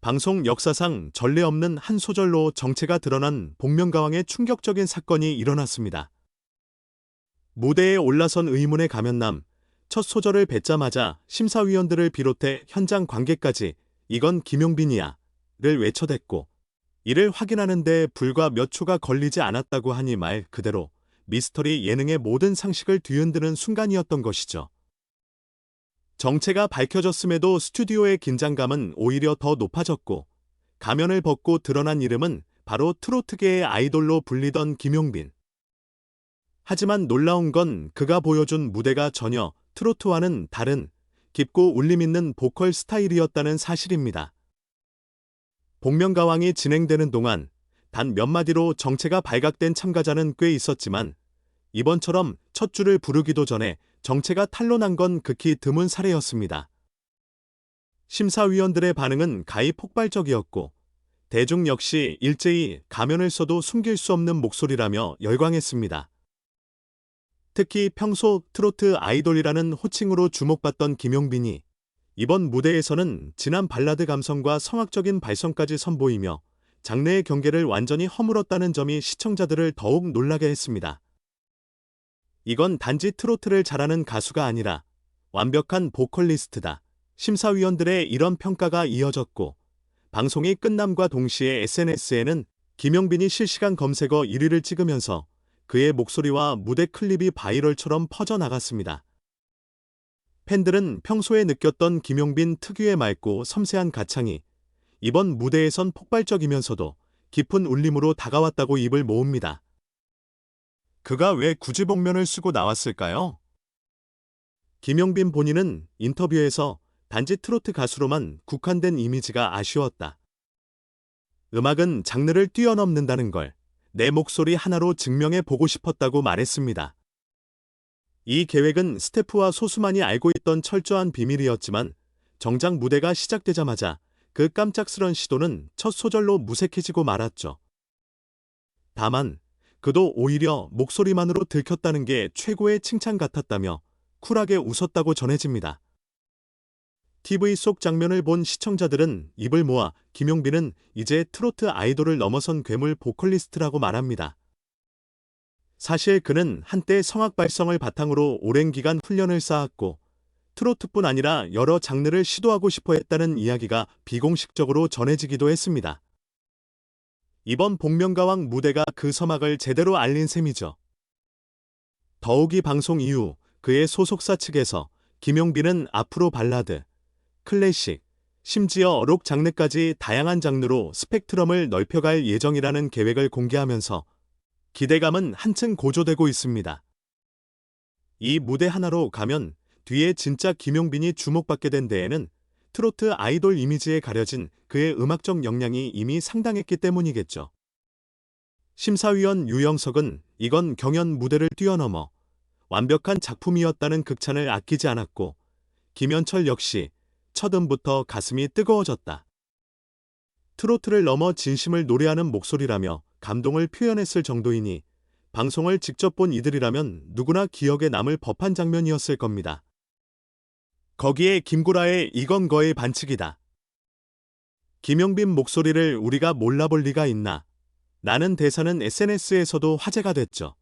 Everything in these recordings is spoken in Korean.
방송 역사상 전례 없는 한 소절로 정체가 드러난 복면가왕의 충격적인 사건이 일어났습니다. 무대에 올라선 의문의 가면남, 첫 소절을 뱉자마자 심사위원들을 비롯해 현장 관객까지 이건 김용빈이야 를 외쳐댔고 이를 확인하는 데 불과 몇 초가 걸리지 않았다고 하니 말 그대로 미스터리 예능의 모든 상식을 뒤흔드는 순간이었던 것이죠. 정체가 밝혀졌음에도 스튜디오의 긴장감은 오히려 더 높아졌고 가면을 벗고 드러난 이름은 바로 트로트계의 아이돌로 불리던 김용빈. 하지만 놀라운 건 그가 보여준 무대가 전혀 트로트와는 다른 깊고 울림 있는 보컬 스타일이었다는 사실입니다. 복면가왕이 진행되는 동안 단 몇 마디로 정체가 발각된 참가자는 꽤 있었지만 이번처럼 첫 줄을 부르기도 전에 정체가 탄로난 건 극히 드문 사례였습니다. 심사위원들의 반응은 가히 폭발적이었고 대중 역시 일제히 가면을 써도 숨길 수 없는 목소리라며 열광했습니다. 특히 평소 트로트 아이돌이라는 호칭으로 주목받던 김용빈이 이번 무대에서는 진한 발라드 감성과 성악적인 발성까지 선보이며 장르의 경계를 완전히 허물었다는 점이 시청자들을 더욱 놀라게 했습니다. 이건 단지 트로트를 잘하는 가수가 아니라 완벽한 보컬리스트다. 심사위원들의 이런 평가가 이어졌고 방송이 끝남과 동시에 SNS에는 김용빈이 실시간 검색어 1위를 찍으면서 그의 목소리와 무대 클립이 바이럴처럼 퍼져나갔습니다. 팬들은 평소에 느꼈던 김용빈 특유의 맑고 섬세한 가창이 이번 무대에선 폭발적이면서도 깊은 울림으로 다가왔다고 입을 모읍니다. 그가 왜 굳이 복면을 쓰고 나왔을까요? 김용빈 본인은 인터뷰에서 단지 트로트 가수로만 국한된 이미지가 아쉬웠다. 음악은 장르를 뛰어넘는다는 걸 내 목소리 하나로 증명해 보고 싶었다고 말했습니다. 이 계획은 스태프와 소수만이 알고 있던 철저한 비밀이었지만 정작 무대가 시작되자마자 그 깜짝스런 시도는 첫 소절로 무색해지고 말았죠. 다만 그도 오히려 목소리만으로 들켰다는 게 최고의 칭찬 같았다며 쿨하게 웃었다고 전해집니다. TV 속 장면을 본 시청자들은 입을 모아 김용빈은 이제 트로트 아이돌을 넘어선 괴물 보컬리스트라고 말합니다. 사실 그는 한때 성악 발성을 바탕으로 오랜 기간 훈련을 쌓았고 트로트뿐 아니라 여러 장르를 시도하고 싶어 했다는 이야기가 비공식적으로 전해지기도 했습니다. 이번 복면가왕 무대가 그 서막을 제대로 알린 셈이죠. 더욱이 방송 이후 그의 소속사 측에서 김용빈은 앞으로 발라드, 클래식, 심지어 록 장르까지 다양한 장르로 스펙트럼을 넓혀갈 예정이라는 계획을 공개하면서 기대감은 한층 고조되고 있습니다. 이 무대 하나로 가면 뒤에 진짜 김용빈이 주목받게 된 데에는 트로트 아이돌 이미지에 가려진 그의 음악적 역량이 이미 상당했기 때문이겠죠. 심사위원 유영석은 이건 경연 무대를 뛰어넘어 완벽한 작품이었다는 극찬을 아끼지 않았고 김현철 역시 첫 음부터 가슴이 뜨거워졌다. 트로트를 넘어 진심을 노래하는 목소리라며 감동을 표현했을 정도이니 방송을 직접 본 이들이라면 누구나 기억에 남을 법한 장면이었을 겁니다. 거기에 김구라의 이건 거의 반칙이다. 김용빈 목소리를 우리가 몰라볼 리가 있나. 나는 대사는 SNS에서도 화제가 됐죠.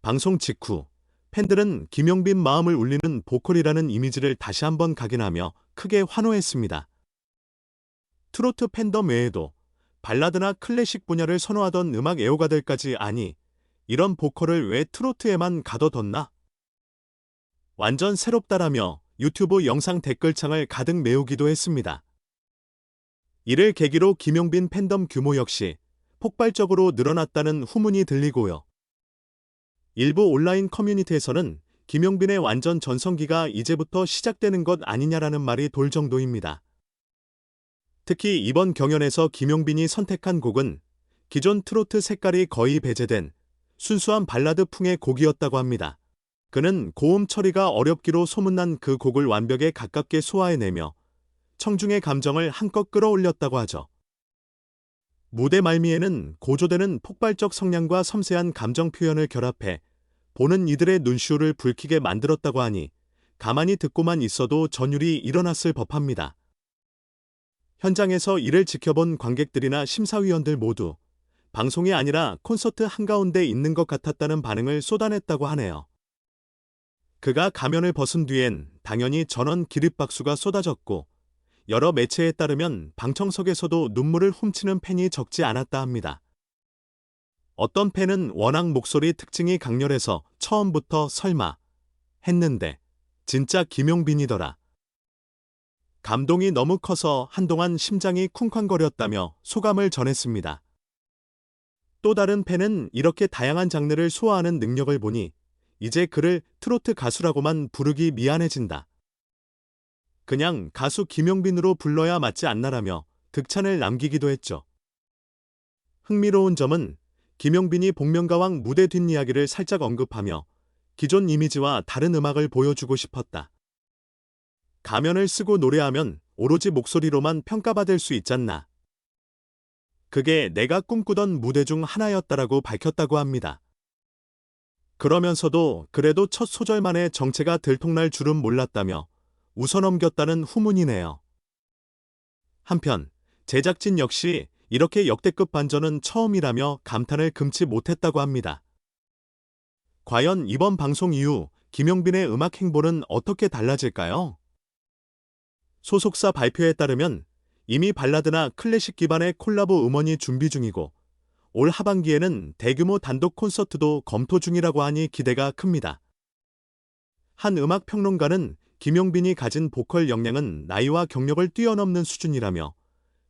방송 직후 팬들은 김용빈 마음을 울리는 보컬이라는 이미지를 다시 한번 각인하며 크게 환호했습니다. 트로트 팬덤 외에도 발라드나 클래식 분야를 선호하던 음악 애호가들까지 아니 이런 보컬을 왜 트로트에만 가둬뒀나? 완전 새롭다라며 유튜브 영상 댓글창을 가득 메우기도 했습니다. 이를 계기로 김용빈 팬덤 규모 역시 폭발적으로 늘어났다는 후문이 들리고요. 일부 온라인 커뮤니티에서는 김용빈의 완전 전성기가 이제부터 시작되는 것 아니냐라는 말이 돌 정도입니다. 특히 이번 경연에서 김용빈이 선택한 곡은 기존 트로트 색깔이 거의 배제된 순수한 발라드 풍의 곡이었다고 합니다. 그는 고음 처리가 어렵기로 소문난 그 곡을 완벽에 가깝게 소화해내며 청중의 감정을 한껏 끌어올렸다고 하죠. 무대 말미에는 고조되는 폭발적 성량과 섬세한 감정 표현을 결합해 보는 이들의 눈시울을 붉히게 만들었다고 하니 가만히 듣고만 있어도 전율이 일어났을 법합니다. 현장에서 이를 지켜본 관객들이나 심사위원들 모두 방송이 아니라 콘서트 한가운데 있는 것 같았다는 반응을 쏟아냈다고 하네요. 그가 가면을 벗은 뒤엔 당연히 전원 기립박수가 쏟아졌고 여러 매체에 따르면 방청석에서도 눈물을 훔치는 팬이 적지 않았다 합니다. 어떤 팬은 워낙 목소리 특징이 강렬해서 처음부터 설마 했는데 진짜 김용빈이더라. 감동이 너무 커서 한동안 심장이 쿵쾅거렸다며 소감을 전했습니다. 또 다른 팬은 이렇게 다양한 장르를 소화하는 능력을 보니 이제 그를 트로트 가수라고만 부르기 미안해진다. 그냥 가수 김용빈으로 불러야 맞지 않나라며 득찬을 남기기도 했죠. 흥미로운 점은 김용빈이 복면가왕 무대 뒷이야기를 살짝 언급하며 기존 이미지와 다른 음악을 보여주고 싶었다. 가면을 쓰고 노래하면 오로지 목소리로만 평가받을 수 있잖나. 그게 내가 꿈꾸던 무대 중 하나였다라고 밝혔다고 합니다. 그러면서도 그래도 첫 소절만의 정체가 들통날 줄은 몰랐다며 웃어넘겼다는 후문이네요. 한편 제작진 역시 이렇게 역대급 반전은 처음이라며 감탄을 금치 못했다고 합니다. 과연 이번 방송 이후 김용빈의 음악 행보는 어떻게 달라질까요? 소속사 발표에 따르면 이미 발라드나 클래식 기반의 콜라보 음원이 준비 중이고 올 하반기에는 대규모 단독 콘서트도 검토 중이라고 하니 기대가 큽니다. 한 음악 평론가는 김용빈이 가진 보컬 역량은 나이와 경력을 뛰어넘는 수준이라며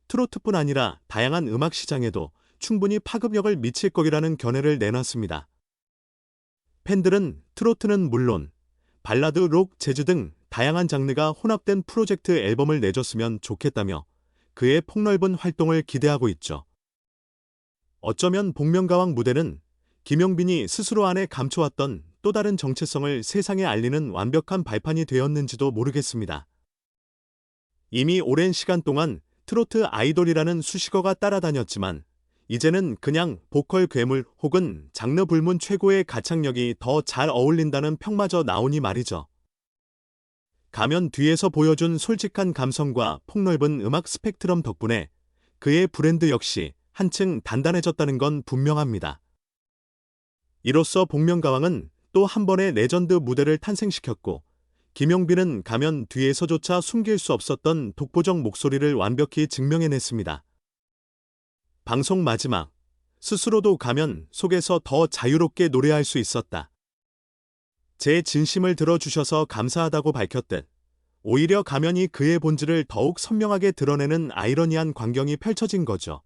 트로트뿐 아니라 다양한 음악 시장에도 충분히 파급력을 미칠 거라는 견해를 내놨습니다. 팬들은 트로트는 물론 발라드, 록, 재즈 등 다양한 장르가 혼합된 프로젝트 앨범을 내줬으면 좋겠다며 그의 폭넓은 활동을 기대하고 있죠. 어쩌면 복면가왕 무대는 김용빈이 스스로 안에 감춰왔던 또 다른 정체성을 세상에 알리는 완벽한 발판이 되었는지도 모르겠습니다. 이미 오랜 시간 동안 트로트 아이돌이라는 수식어가 따라다녔지만 이제는 그냥 보컬 괴물 혹은 장르 불문 최고의 가창력이 더 잘 어울린다는 평마저 나오니 말이죠. 가면 뒤에서 보여준 솔직한 감성과 폭넓은 음악 스펙트럼 덕분에 그의 브랜드 역시 한층 단단해졌다는 건 분명합니다. 이로써 복면가왕은 또 한 번의 레전드 무대를 탄생시켰고 김용빈은 가면 뒤에서조차 숨길 수 없었던 독보적 목소리를 완벽히 증명해냈습니다. 방송 마지막 스스로도 가면 속에서 더 자유롭게 노래할 수 있었다. 제 진심을 들어주셔서 감사하다고 밝혔듯 오히려 가면이 그의 본질을 더욱 선명하게 드러내는 아이러니한 광경이 펼쳐진 거죠.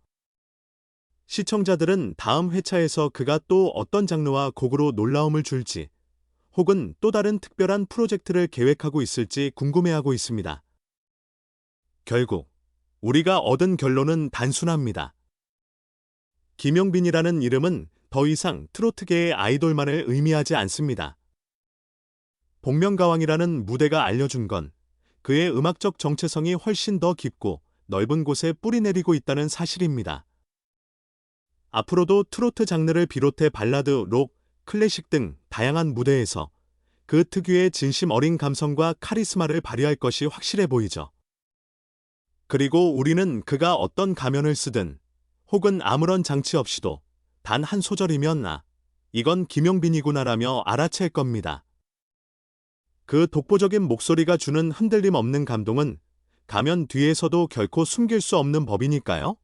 시청자들은 다음 회차에서 그가 또 어떤 장르와 곡으로 놀라움을 줄지 혹은 또 다른 특별한 프로젝트를 계획하고 있을지 궁금해하고 있습니다. 결국 우리가 얻은 결론은 단순합니다. 김용빈이라는 이름은 더 이상 트로트계의 아이돌만을 의미하지 않습니다. 복면가왕이라는 무대가 알려준 건 그의 음악적 정체성이 훨씬 더 깊고 넓은 곳에 뿌리내리고 있다는 사실입니다. 앞으로도 트로트 장르를 비롯해 발라드, 록, 클래식 등 다양한 무대에서 그 특유의 진심 어린 감성과 카리스마를 발휘할 것이 확실해 보이죠. 그리고 우리는 그가 어떤 가면을 쓰든 혹은 아무런 장치 없이도 단 한 소절이면 아, 이건 김용빈이구나라며 알아챌 겁니다. 그 독보적인 목소리가 주는 흔들림 없는 감동은 가면 뒤에서도 결코 숨길 수 없는 법이니까요.